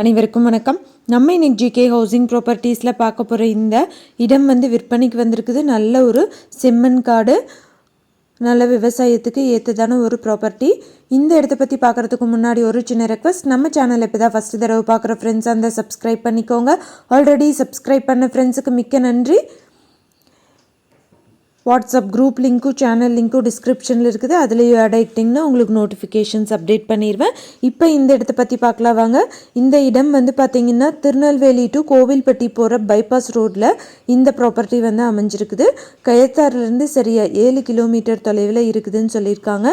அனைவருக்கும் வணக்கம். நம்ம இன்னைக்கு ஜிகே ஹவுசிங் ப்ராப்பர்ட்டிஸில் பார்க்க போகிற இந்த இடம் வந்து விற்பனைக்கு வந்திருக்குது. நல்ல ஒரு செம்மண் காடு நல்ல விவசாயத்துக்கு ஏற்றதான ஒரு ப்ராப்பர்ட்டி இந்த இடத்த பற்றி பார்க்குறதுக்கு முன்னாடி ஒரு சின்ன ரெக்வஸ்ட் நம்ம சேனல் இப்போ தான் ஃபஸ்ட்டு தடவை பார்க்குற ஃப்ரெண்ட்ஸ் அந்த சப்ஸ்கிரைப் பண்ணிக்கோங்க. ஆல்ரெடி சப்ஸ்கிரைப் பண்ண ஃப்ரெண்ட்ஸுக்கு மிக்க நன்றி. வாட்ஸ்அப் குரூப் லிங்க்கும் சேனல் லிங்க்கும் டிஸ்கிரிப்ஷனில் இருக்குது. அதுலேயும் ஆட் ஆகிட்டிங்கன்னா உங்களுக்கு நோட்டிஃபிகேஷன்ஸ் அப்டேட் பண்ணிடுவேன். இப்போ இந்த இடத்த பற்றி பார்க்கலாம் வாங்க. இந்த இடம் வந்து பார்த்திங்கன்னா திருநெல்வேலி டு கோவில்பட்டி போகிற பைபாஸ் ரோட்டில் இந்த ப்ராப்பர்ட்டி வந்து அமைஞ்சிருக்குது. கயத்தாறுலேருந்து சரியாக ஏழு கிலோமீட்டர் தொலைவில் இருக்குதுன்னு சொல்லியிருக்காங்க.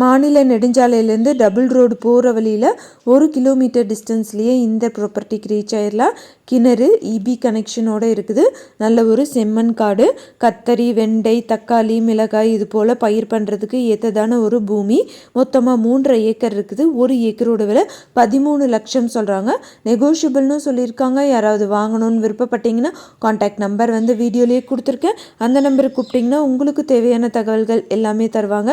மாநில நெடுஞ்சாலையிலேருந்து டபுள் ரோடு போகிற வழியில் ஒரு கிலோமீட்டர் டிஸ்டன்ஸ்லேயே இந்த ப்ராப்பர்ட்டிக்கு ரீச் ஆயிடலாம் கிணறு இபி கனெக்ஷனோடு இருக்குது. நல்ல ஒரு செம்மண் காடு கத்தரி வெண்டை தக்காளி மிளகாய் இது போல் பயிர் பண்ணுறதுக்கு ஏற்றதான ஒரு பூமி. மொத்தமாக மூன்றரை ஏக்கர் இருக்குது. ஒரு ஏக்கரோட விலை பதிமூணு லட்சம் சொல்கிறாங்க நெகோஷியபிள்னு சொல்லியிருக்காங்க. யாராவது வாங்கணும்னு விருப்பப்பட்டீங்கன்னா காண்டாக்ட் நம்பர் வந்து வீடியோலேயே கொடுத்துருக்கேன். அந்த நம்பருக்கு கூப்பிட்டிங்கன்னா உங்களுக்கு தேவையான தகவல்கள் எல்லாமே தருவாங்க.